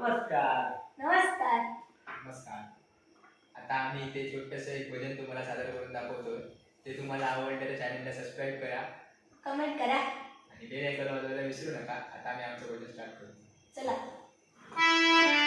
नमस्कार. नमस्कार. नमस्कार. आता आम्ही इथे छोटंसं एक भजन तुम्हाला सादर करून दाखवतोय. ते तुम्हाला आवडलं तर चॅनलला सबस्क्राईब करा. कमेंट करा. आणि बेल आयकॉन वाजवायला विसरू नका. आता आम्ही आमचं भजन स्टार्ट करू. चला.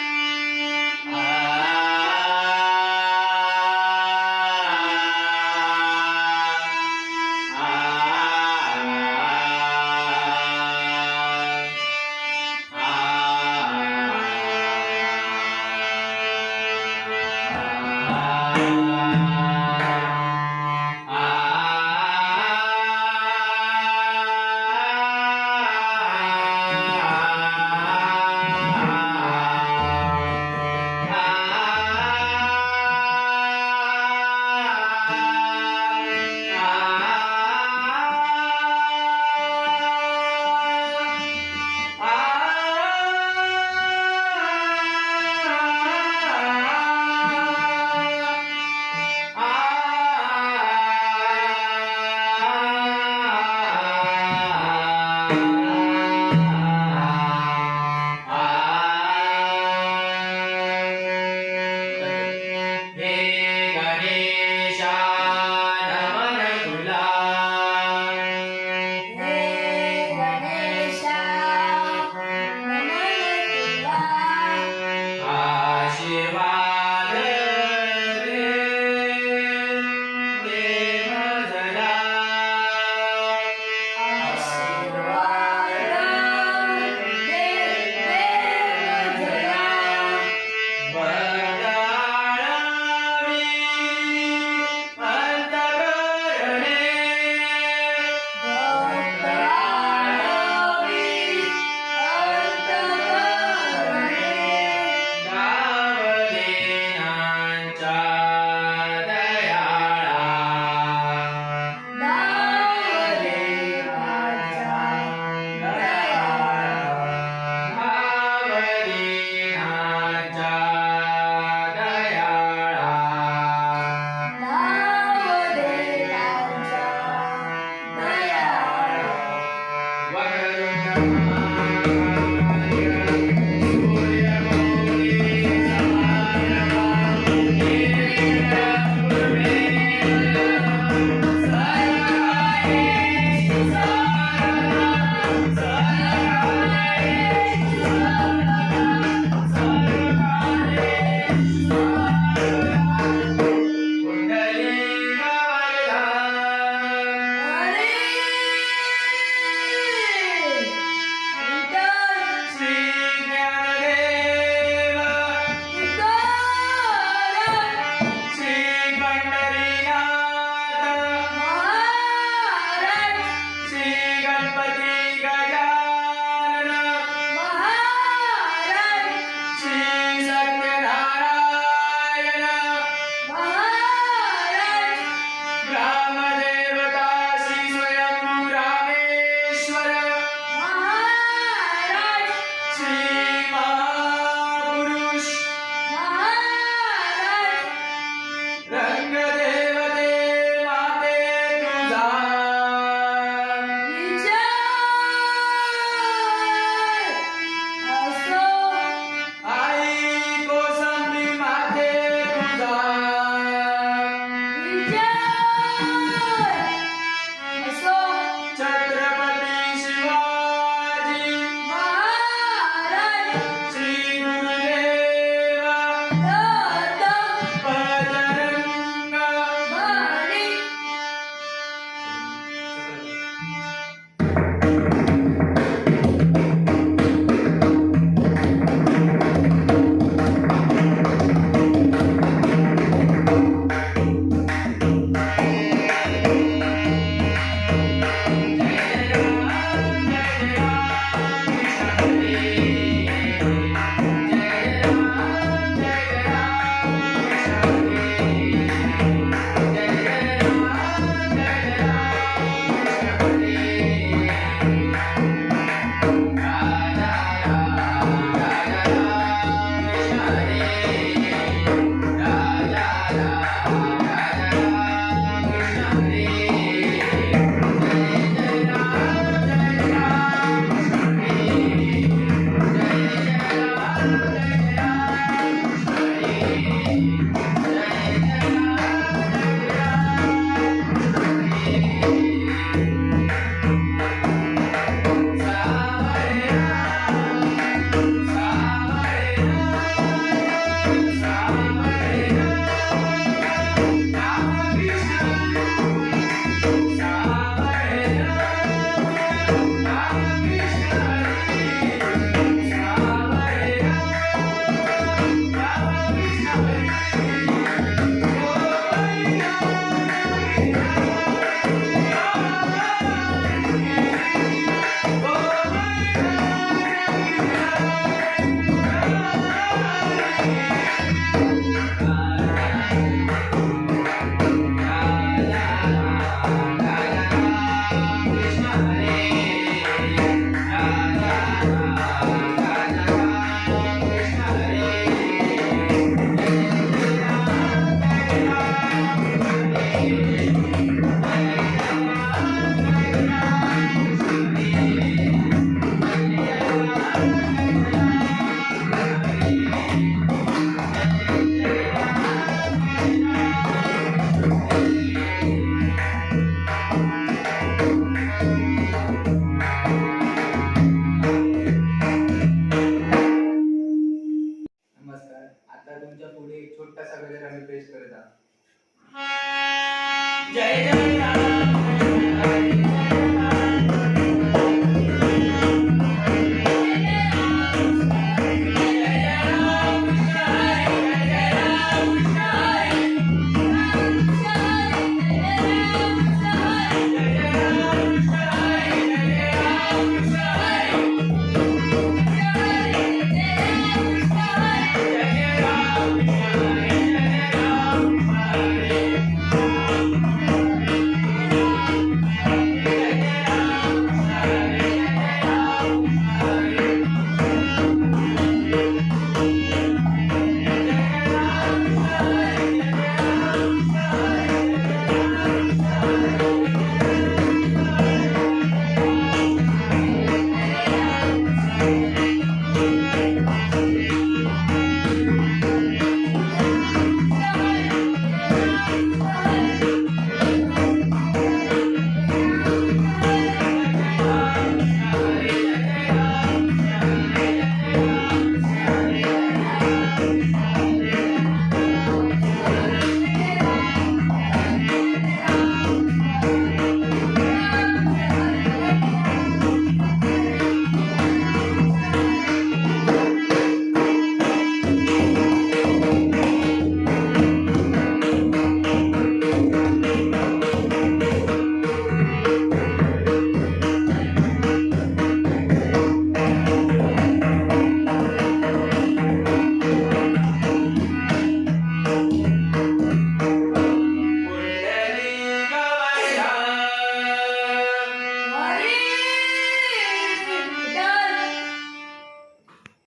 Amen.